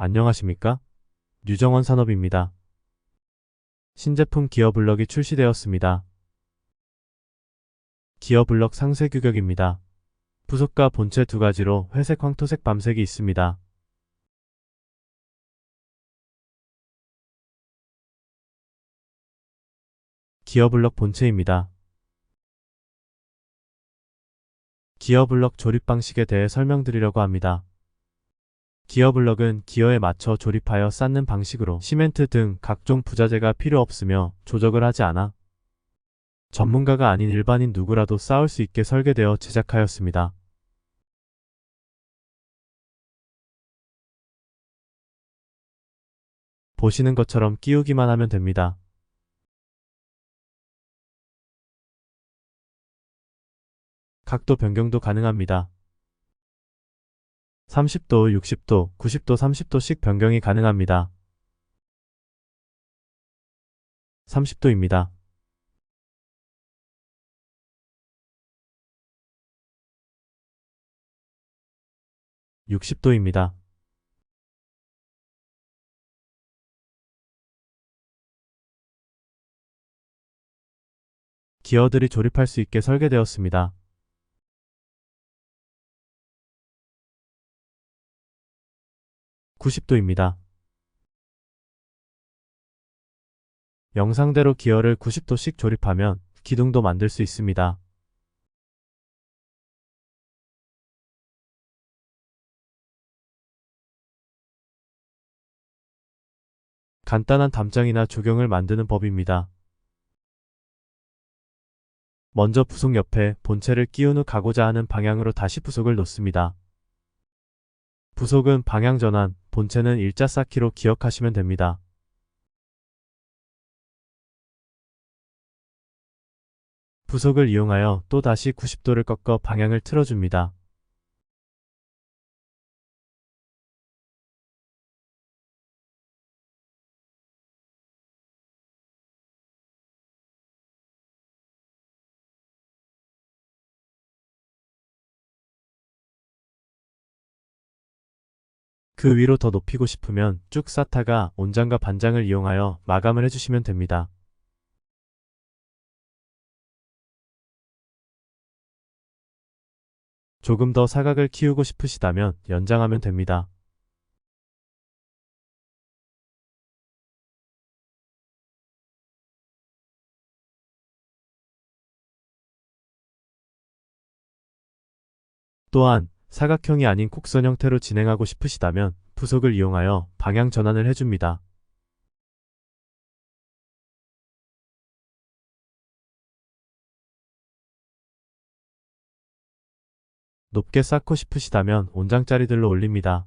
안녕하십니까? 류정원 산업입니다. 신제품 기어 블럭이 출시되었습니다. 기어 블럭 상세 규격입니다. 부속과 본체 두 가지로 회색, 황토색, 밤색이 있습니다. 기어 블럭 본체입니다. 기어 블럭 조립 방식에 대해 설명드리려고 합니다. 기어 블럭은 기어에 맞춰 조립하여 쌓는 방식으로 시멘트 등 각종 부자재가 필요 없으며 조적을 하지 않아 전문가가 아닌 일반인 누구라도 쌓을 수 있게 설계되어 제작하였습니다. 보시는 것처럼 끼우기만 하면 됩니다. 각도 변경도 가능합니다. 30도, 60도, 90도, 30도씩 변경이 가능합니다. 30도입니다. 60도입니다. 기어들이 조립할 수 있게 설계되었습니다. 90도입니다. 영상대로 기어를 90도씩 조립하면 기둥도 만들 수 있습니다. 간단한 담장이나 조경을 만드는 법입니다. 먼저 부속 옆에 본체를 끼운 후 가고자 하는 방향으로 다시 부속을 놓습니다. 부속은 방향 전환, 본체는 일자 쌓기로 기억하시면 됩니다. 부속을 이용하여 또 다시 90도를 꺾어 방향을 틀어줍니다. 그 위로 더 높이고 싶으면 쭉 쌓다가 온장과 반장을 이용하여 마감을 해주시면 됩니다. 조금 더 사각을 키우고 싶으시다면 연장하면 됩니다. 또한 사각형이 아닌 곡선 형태로 진행하고 싶으시다면 부속을 이용하여 방향 전환을 해줍니다. 높게 쌓고 싶으시다면 온장짜리들로 올립니다.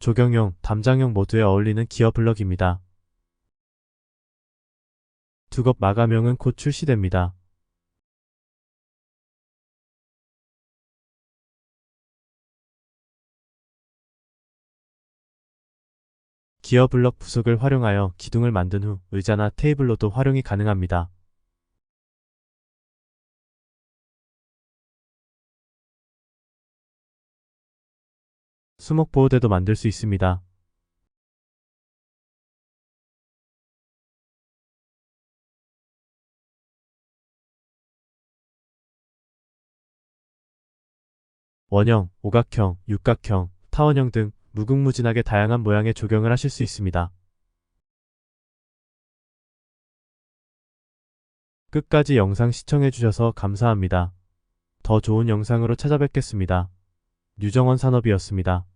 조경용, 담장용 모두에 어울리는 기어 블럭입니다. 두겁 마감용은 곧 출시됩니다. 기어 블럭 부속을 활용하여 기둥을 만든 후 의자나 테이블로도 활용이 가능합니다. 수목 보호대도 만들 수 있습니다. 원형, 오각형, 육각형, 타원형 등 무궁무진하게 다양한 모양의 조경을 하실 수 있습니다. 끝까지 영상 시청해주셔서 감사합니다. 더 좋은 영상으로 찾아뵙겠습니다. 류정원 산업이었습니다.